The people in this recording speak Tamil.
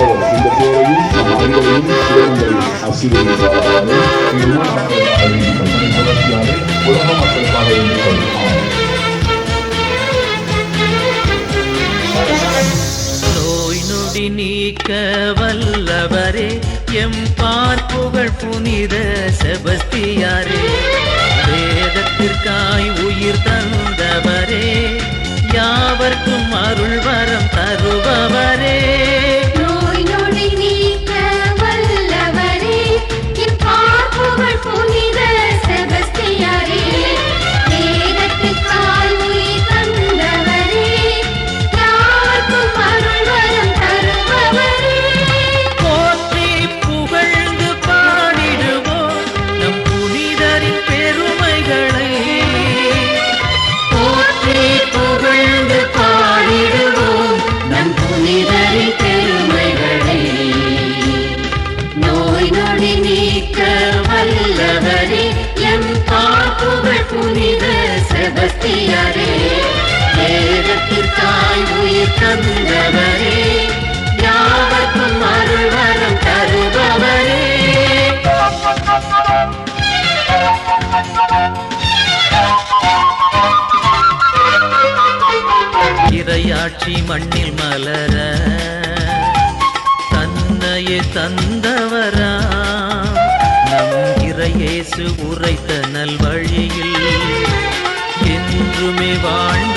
ஆண்டவர் இந்த பேரையும் நம் அனைவரையும் குடும்பங்களையும் ஆசீர்வதிப்பாராக உலக மக்களுக்காக வேண்டிக் நோய் நொடி நீக்க வல்லவரே எம் பார்ப்புகள் புனித செபஸ்தியாரே. வேதத்திற்காய் உயிர் தந்தவரே யாவர்க்கும் அருள் வரம் தருபவரே. நொடி நீக்க வல்லவரே எம் பாப்புகள் புனித செபஸ்தியரே. வேதத்திற்காய் உயிர் தந்தவரே யாவர்க்கும் அருள் தருபவரே. இரையாட்சி மண்ணில் மலர தன்னையே தந்த இயேசு உரைத்த நல்வழியில் என்றுமே வாழ்